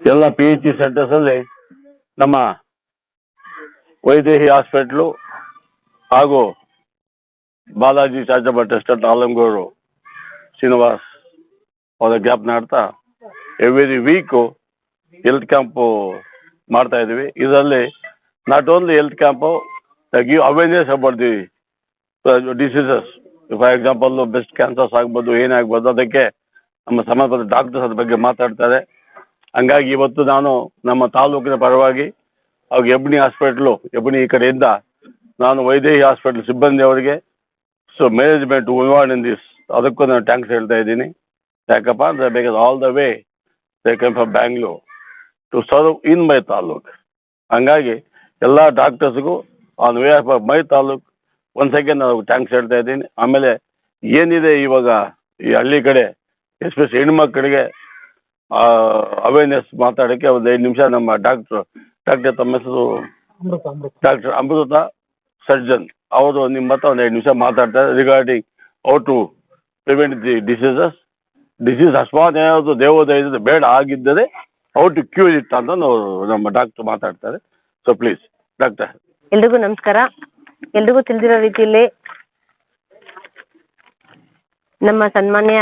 ಎಲ್ಲ P H E centres ಅಲ್ಲಿ ನಮ್ಮ ವೈದೇಹಿ ಹಾಸ್ಪಿಟ್ಲು ಹಾಗೂ ಬಾಲಾಜಿ ಚಾರಿಟಬಲ್ ಟ್ರಸ್ಟ್ ಆಲಂಗೂರು ಶ್ರೀನಿವಾಸ್ ಅವರ ಗ್ಯಾಪ್ ನಾಡ್ತಾ ಎವ್ರಿ ವೀಕು ಹೆಲ್ತ್ ಕ್ಯಾಂಪು ಮಾಡ್ತಾ ಇದ್ದೀವಿ. ಇದರಲ್ಲಿ not only health camp give awareness about the diseases for example breast cancers ಆಗ್ಬೋದು ಏನಾಗ್ಬೋದು ಅದಕ್ಕೆ ನಮ್ಮ ಸಂಬಂಧಪಟ್ಟ ಡಾಕ್ಟರ್ಸ್ ಅದ್ರ ಬಗ್ಗೆ ಮಾತಾಡ್ತಾರೆ. ಹಂಗಾಗಿ ಇವತ್ತು ನಾನು ನಮ್ಮ ತಾಲೂಕಿನ ಪರವಾಗಿ ಹಾಗೂ ಎಬ್ನಿ ಹಾಸ್ಪಿಟ್ಲು, ಎಬ್ನಿ ಈ ಕಡೆಯಿಂದ ನಾನು ವೈದೇಹಿ ಹಾಸ್ಪಿಟ್ಲ್ ಸಿಬ್ಬಂದಿ ಅವರಿಗೆ, so management involved in this, ಅದಕ್ಕೂ ನಾನು ಥ್ಯಾಂಕ್ಸ್ ಹೇಳ್ತಾ ಇದ್ದೀನಿ. ಯಾಕಪ್ಪ ಅಂದರೆ because all the way they come from Bangalore to serve in my taluk. ಹಂಗಾಗಿ ಎಲ್ಲ ಡಾಕ್ಟರ್ಸ್ಗೂ on behalf of my taluk ಒಂದು ಸೆಕೆಂಡ್ ನಾವು ಥ್ಯಾಂಕ್ಸ್ ಹೇಳ್ತಾ ಇದ್ದೀನಿ. ಆಮೇಲೆ ಏನಿದೆ ಇವಾಗ ಈ ಹಳ್ಳಿ ಕಡೆ ಎಸ್ಪೆಷಲಿ ಹೆಣ್ಮಕ್ಳಿಗೆ ಅವೇರ್ನೆಸ್ ಮಾತಾಡೋಕ್ಕೆ ಒಂದು ಐದು ನಿಮಿಷ ನಮ್ಮ ಡಾಕ್ಟರ್ ಡಾಕ್ಟರ್ ತಮ್ಮ ಹೆಸರು ಡಾಕ್ಟರ್ ಅಮೃತ ಸರ್ಜನ್ ಅವರು ನಿಮ್ಮ ಹತ್ರ ಒಂದು ಐದು ನಿಮಿಷ ಮಾತಾಡ್ತಾರೆ regarding how to prevent the diseases disease ಅಸ್ಮಾತ್ ಏನಾದ್ರು ದೇವೋದಯ ಬೇಡ ಆಗಿದ್ದರೆ ಔ ಟು ಕ್ಯೂರ್ ಇಟ್ ಅಂತ ನಮ್ಮ ಡಾಕ್ಟರ್ ಮಾತಾಡ್ತಾರೆ. So please doctor. ಎಲ್ರಿಗೂ ನಮಸ್ಕಾರ. ಎಲ್ರಿಗೂ ತಿಳಿದಿರೋ ರೀತಿಯಲ್ಲಿ ನಮ್ಮ ಸನ್ಮಾನ್ಯ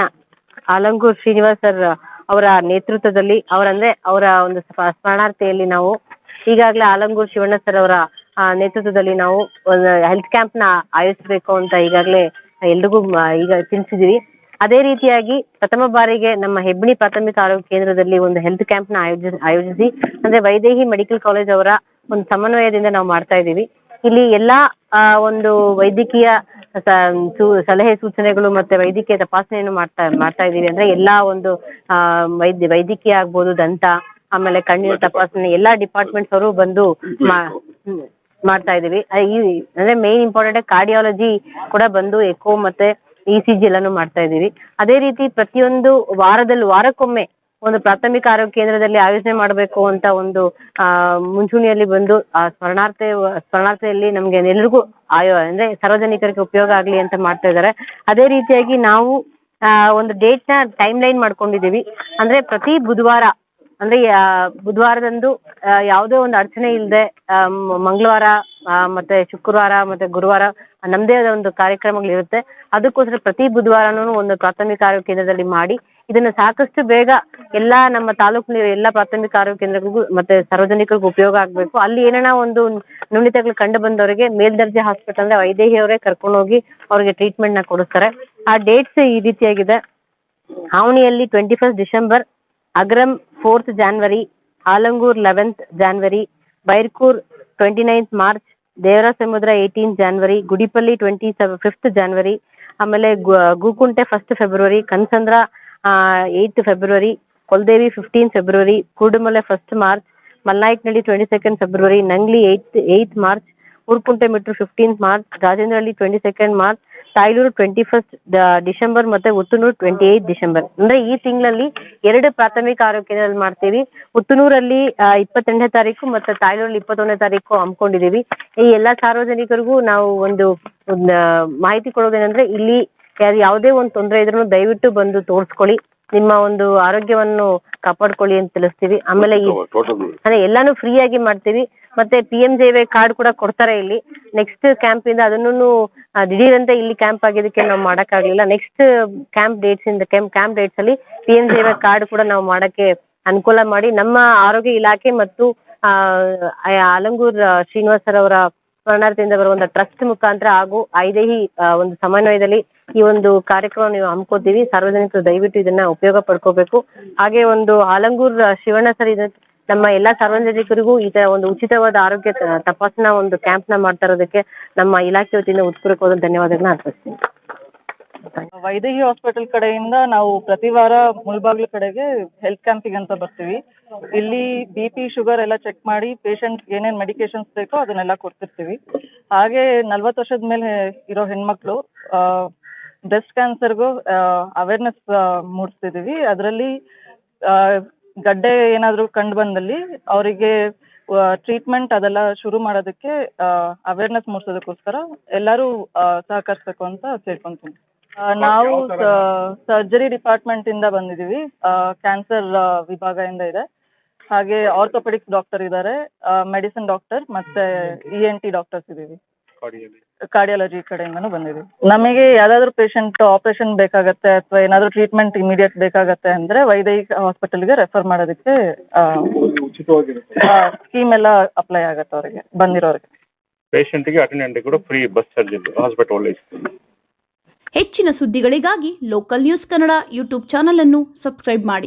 ಆಲಂಗೂರ್ ಶ್ರೀನಿವಾಸ್ ಸರ್ ಅವರ ನೇತೃತ್ವದಲ್ಲಿ ಅವರಂದ್ರೆ ಅವರ ಒಂದು ಸ್ಮರಣಾರ್ಥೆಯಲ್ಲಿ ನಾವು ಈಗಾಗಲೇ ಆಲಂಗೂರ್ ಶಿವಣ್ಣ ಸರ್ ಅವರ ನೇತೃತ್ವದಲ್ಲಿ ನಾವು ಒಂದು ಹೆಲ್ತ್ ಕ್ಯಾಂಪ್ನ ಆಯೋಜಿಸಬೇಕು ಅಂತ ಈಗಾಗಲೇ ಎಲ್ರಿಗೂ ಈಗ ತಿಳಿಸಿದೀವಿ. ಅದೇ ರೀತಿಯಾಗಿ ಪ್ರಥಮ ಬಾರಿಗೆ ನಮ್ಮ ಹೆಬ್ಬಣಿ ಪ್ರಾಥಮಿಕ ಆರೋಗ್ಯ ಕೇಂದ್ರದಲ್ಲಿ ಒಂದು ಹೆಲ್ತ್ ಕ್ಯಾಂಪ್ನ ಆಯೋಜಿಸಿ ಆಯೋಜಿಸಿ ಅಂದ್ರೆ ವೈದೇಹಿ ಮೆಡಿಕಲ್ ಕಾಲೇಜ್ ಅವರ ಒಂದು ಸಮನ್ವಯದಿಂದ ನಾವು ಮಾಡ್ತಾ ಇದ್ದೀವಿ. ಇಲ್ಲಿ ಎಲ್ಲಾ ಒಂದು ವೈದ್ಯಕೀಯ ಸಲಹೆ ಸೂಚನೆಗಳು ಮತ್ತೆ ವೈದ್ಯಕೀಯ ತಪಾಸಣೆಯನ್ನು ಮಾಡ್ತಾ ಮಾಡ್ತಾ ಇದೀವಿ ಅಂದ್ರೆ ಎಲ್ಲಾ ಒಂದು ಆ, ವೈದ್ಯ ವೈದ್ಯಕೀಯ ಆಗ್ಬೋದು ದಂತ ಆಮೇಲೆ ಕಣ್ಣಿನ ತಪಾಸಣೆ ಎಲ್ಲಾ ಡಿಪಾರ್ಟ್ಮೆಂಟ್ಸ್ ಅವರು ಬಂದು ಮಾ- ಮಾಡ್ತಾ ಇದೀವಿ ಈ ಅಂದ್ರೆ ಮೇನ್ ಇಂಪಾರ್ಟೆಂಟ್ ಕಾರ್ಡಿಯಾಲಜಿ ಕೂಡ ಬಂದು ಎಕೋ ಮತ್ತೆ ಇ ಸಿ ಜಿ ಎಲ್ಲಾನು ಮಾಡ್ತಾ ಇದೀವಿ ಅದೇ ರೀತಿ ಪ್ರತಿಯೊಂದು ವಾರದಲ್ಲಿ ವಾರಕ್ಕೊಮ್ಮೆ ಒಂದು ಪ್ರಾಥಮಿಕ ಆರೋಗ್ಯ ಕೇಂದ್ರದಲ್ಲಿ ಆಯೋಜನೆ ಮಾಡಬೇಕು ಅಂತ ಒಂದು, ಆ, ಮುಂಚೂಣಿಯಲ್ಲಿ ಬಂದು, ಆ, ಸ್ಮರಣಾರ್ಥ, ಸ್ಮರಣಾರ್ಥೆಯಲ್ಲಿ ನಮ್ಗೆ ಎಲ್ರಿಗೂ ಆಯೋ, ಅಂದ್ರೆ ಸಾರ್ವಜನಿಕರಿಗೆ ಉಪಯೋಗ ಆಗ್ಲಿ ಅಂತ ಮಾಡ್ತಾ ಇದ್ದಾರೆ. ಅದೇ ರೀತಿಯಾಗಿ ನಾವು, ಆ, ಒಂದು ಡೇಟ್ನ ಟೈಮ್ ಲೈನ್ ಮಾಡ್ಕೊಂಡಿದೀವಿ ಅಂದ್ರೆ ಪ್ರತಿ ಬುಧವಾರ, ಅಂದ್ರೆ ಬುಧವಾರದಂದು ಯಾವುದೇ ಒಂದು ಅಡಚಣೆ ಇಲ್ಲದೆ ಮಂಗಳವಾರ ಮತ್ತೆ ಶುಕ್ರವಾರ ಮತ್ತೆ ಗುರುವಾರ ನಮ್ದೇ ಆದ ಒಂದು ಕಾರ್ಯಕ್ರಮಗಳಿರುತ್ತೆ. ಅದಕ್ಕೋಸ್ಕರ ಪ್ರತಿ ಬುಧವಾರನೂ ಒಂದು ಪ್ರಾಥಮಿಕ ಆರೋಗ್ಯ ಕೇಂದ್ರದಲ್ಲಿ ಮಾಡಿ, ಇದನ್ನ ಸಾಕಷ್ಟು ಬೇಗ ಎಲ್ಲಾ ನಮ್ಮ ತಾಲೂಕಿನ ಎಲ್ಲಾ ಪ್ರಾಥಮಿಕ ಆರೋಗ್ಯ ಕೇಂದ್ರಗಳಿಗೂ ಮತ್ತೆ ಸಾರ್ವಜನಿಕರಿಗೂ ಉಪಯೋಗ ಆಗ್ಬೇಕು. ಅಲ್ಲಿ ಏನೇನ ಒಂದು ನ್ಯೂನತೆಗಳು ಕಂಡು ಬಂದವರಿಗೆ ಮೇಲ್ದರ್ಜೆ ಹಾಸ್ಪಿಟಲ್ ಅಂದ್ರೆ ವೈದೇಹಿ ಅವರೇ ಕರ್ಕೊಂಡು ಹೋಗಿ ಅವ್ರಿಗೆ ಟ್ರೀಟ್ಮೆಂಟ್ನ ಕೊಡಿಸ್ತಾರೆ. ಆ ಡೇಟ್ಸ್ ಈ ರೀತಿಯಾಗಿದೆ. ಆವಣಿಯಲ್ಲಿ twenty first December, Agram fourth January Alangur eleventh January Bairkur twenty ninth March Devara Samudra eighteen January Gudipalli twenty fifth January ಆಮೇಲೆ Gookunte first February Kansandra eighth February Koldevi fifteen February Kudumale first March Malnayakanahalli twenty second February Nangli eighth eighth March Urkunte Mittur fifteenth March Rajendrahalli twenty second March Tayalur twenty first December ಮತ್ತೆ Uttanur twenty eight December. ಅಂದ್ರೆ ಈ ತಿಂಗಳಲ್ಲಿ ಎರಡು ಪ್ರಾಥಮಿಕ ಆರೋಗ್ಯ ಕೇಂದ್ರದಲ್ಲಿ ಮಾಡ್ತೀವಿ. ಉತ್ತನೂರಲ್ಲಿ ಇಪ್ಪತ್ತೆಂಟನೇ ತಾರೀಕು ಮತ್ತೆ ತಾಯ್ಲೂರಲ್ಲಿ ಇಪ್ಪತ್ತೊಂದನೇ ತಾರೀಕು ಹಮ್ಮಿಕೊಂಡಿದ್ದೀವಿ. ಈ ಎಲ್ಲಾ ಸಾರ್ವಜನಿಕರಿಗೂ ನಾವು ಒಂದು ಮಾಹಿತಿ ಕೊಡೋದೇನಂದ್ರೆ ಇಲ್ಲಿ ಯಾವುದೇ ಒಂದು ತೊಂದರೆ ಇದ್ರೂ ದಯವಿಟ್ಟು ಬಂದು ತೋರಿಸ್ಕೊಳ್ಳಿ. ನಿಮ್ಮ ಒಂದು ಆರೋಗ್ಯವನ್ನು ಕಾಪಾಡ್ಕೊಳ್ಳಿ ಅಂತ ತಿಳಿಸ್ತೀವಿ. ಆಮೇಲೆ ಅದೇ ಎಲ್ಲಾನು ಫ್ರೀ ಆಗಿ ಮಾಡ್ತೀವಿ. ಮತ್ತೆ P M J Y card ಕೂಡ ಕೊಡ್ತಾರೆ ಇಲ್ಲಿ. ನೆಕ್ಸ್ಟ್ ಕ್ಯಾಂಪ್ ಇಂದ ಅದನ್ನು ದಿಢೀರಂತ ಇಲ್ಲಿ ಕ್ಯಾಂಪ್ ಆಗಿದ್ದಕ್ಕೆ ನಾವು ಮಾಡಕ್ಕಾಗ್ಲಿಲ್ಲ. ನೆಕ್ಸ್ಟ್ ಕ್ಯಾಂಪ್ ಡೇಟ್ಸ್ ಇಂದ ಕ್ಯಾಂಪ್ ಕ್ಯಾಂಪ್ ಡೇಟ್ಸ್ ಅಲ್ಲಿ ಪಿ ಎನ್ ಸೇವಾ ಕಾರ್ಡ್ ಕೂಡ ನಾವು ಮಾಡಕ್ಕೆ ಅನುಕೂಲ ಮಾಡಿ ನಮ್ಮ ಆರೋಗ್ಯ ಇಲಾಖೆ ಮತ್ತು ಆ, ಆಲಂಗೂರ್ ಶ್ರೀನಿವಾಸ್ ಸರ್ ಅವರ ಸ್ಮರಣಾರ್ಥದಿಂದ ಟ್ರಸ್ಟ್ ಮುಖಾಂತರ ಹಾಗೂ ಐದೇಹಿ ಒಂದು ಸಮನ್ವಯದಲ್ಲಿ ಈ ಒಂದು ಕಾರ್ಯಕ್ರಮ ನೀವು ಹಮ್ಮಿಕೊತೀವಿ ಸಾರ್ವಜನಿಕರು ದಯವಿಟ್ಟು ಇದನ್ನ ಉಪಯೋಗ ಪಡ್ಕೋಬೇಕು. ಹಾಗೆ ಒಂದು ಆಲಂಗೂರ್ ಶಿವಣ್ಣ ಸರ್ ಇದನ್ನ ನಮ್ಮ ಎಲ್ಲಾ ಸಾರ್ವಜನಿಕರಿಗೂ ಈ ತರ ಒಂದು ಉಚಿತವಾದ ಆರೋಗ್ಯ ತಪಾಸಣಾ ಒಂದು ಕ್ಯಾಂಪ್ನ ಮಾಡ್ತಾ ಇರೋದಕ್ಕೆ ನಮ್ಮ ಇಲಾಖೆ ವತಿಯಿಂದ ಉತ್ಪೂರ್ವಕವಾದ ಧನ್ಯವಾದಗಳನ್ನ ಅರ್ಪಿಸ್ತೀನಿ. ವೈದೇಹಿ ಹಾಸ್ಪಿಟಲ್ ಕಡೆಯಿಂದ ನಾವು ಪ್ರತಿ ವಾರ ಮುಳ್ಬಾಗ್ಲು ಕಡೆಗೆ ಹೆಲ್ತ್ ಕ್ಯಾಂಪಿಗೆ ಅಂತ ಬರ್ತೀವಿ. ಇಲ್ಲಿ ಬಿ ಪಿ ಶುಗರ್ ಎಲ್ಲ ಚೆಕ್ ಮಾಡಿ ಪೇಷಂಟ್ ಏನೇನು ಮೆಡಿಕೇಶನ್ಸ್ ಬೇಕೋ ಅದನ್ನೆಲ್ಲ ಕೊಡ್ತಿರ್ತೀವಿ. ಹಾಗೆ ನಲ್ವತ್ತು ವರ್ಷದ ಮೇಲೆ ಇರೋ ಹೆಣ್ಮಕ್ಳು ಬ್ರೆಸ್ಟ್ ಕ್ಯಾನ್ಸರ್ಗೂ ಅವೇರ್ನೆಸ್ ಮೂಡಿಸ್ತಿದ್ದೀವಿ ಅದರಲ್ಲಿ ಗಡ್ಡೆ ಏನಾದರೂ ಕಂಡು ಬಂದಲ್ಲಿ ಅವರಿಗೆ ಟ್ರೀಟ್ಮೆಂಟ್ ಅದೆಲ್ಲ ಶುರು ಮಾಡೋದಕ್ಕೆ ಅವೇರ್ನೆಸ್ ಮೂಡಿಸೋದಕ್ಕೋಸ್ಕರ ಎಲ್ಲರೂ ಸಹಕರಿಸಬೇಕು ಅಂತ ಕೇಳ್ಕೊಂತೀನಿ ನಾವು ಸರ್ಜರಿ ಡಿಪಾರ್ಟ್ಮೆಂಟ್ ಇಂದ ಬಂದಿದೀವಿ ಕ್ಯಾನ್ಸರ್ ವಿಭಾಗದಿಂದ ಇದೆ. ಹಾಗೆ ಆರ್ಥೋಪೆಡಿಕ್ಸ್ ಡಾಕ್ಟರ್ ಇದ್ದಾರೆ. ಮೆಡಿಸಿನ್ ಡಾಕ್ಟರ್ ಮತ್ತೆ ಇ ಎನ್ ಟಿ ಡಾಕ್ಟರ್ಸ್ ಇದ್ದೀವಿ. ಕಾರ್ಡಿಯಾಲಜಿ ಕಡೆಯಿಂದನೂ ಬಂದಿದೆ. ನಮಗೆ ಯಾವ್ದಾದ್ರು ಪೇಷಂಟ್ ಆಪರೇಷನ್ ಬೇಕಾಗತ್ತೆ ಅಥವಾ ಏನಾದ್ರು ಟ್ರೀಟ್ಮೆಂಟ್ ಇಮಿಡಿಯೇಟ್ ಬೇಕಾಗತ್ತೆ ಅಂದ್ರೆ ವೈದ್ಯಕೀಯ ಹಾಸ್ಪಿಟಲ್ಗೆ ರೆಫರ್ ಮಾಡೋದಕ್ಕೆ ಸ್ಕೀಮ್ ಎಲ್ಲ ಅಪ್ಲೈ ಆಗತ್ತೆ ಅವರಿಗೆ ಬಂದಿರೋರಿಗೆ. ಪೇಷಂಟ್ಗೆ ಅಟೆಂಡೆಂಟ್ ಕೂಡ ಫ್ರೀ ಬಸ್ ಚಾರ್ಜ್ ಇದೆ ಹಾಸ್ಪಿಟಲ್ ಒಳ್ಳೆ ಹೆಚ್ಚಿನ ಸುದ್ದಿಗಳಿಗಾಗಿ local news Kannada YouTube channel ಅನ್ನು ಸಬ್ಸ್ಕ್ರೈಬ್ ಮಾಡಿ.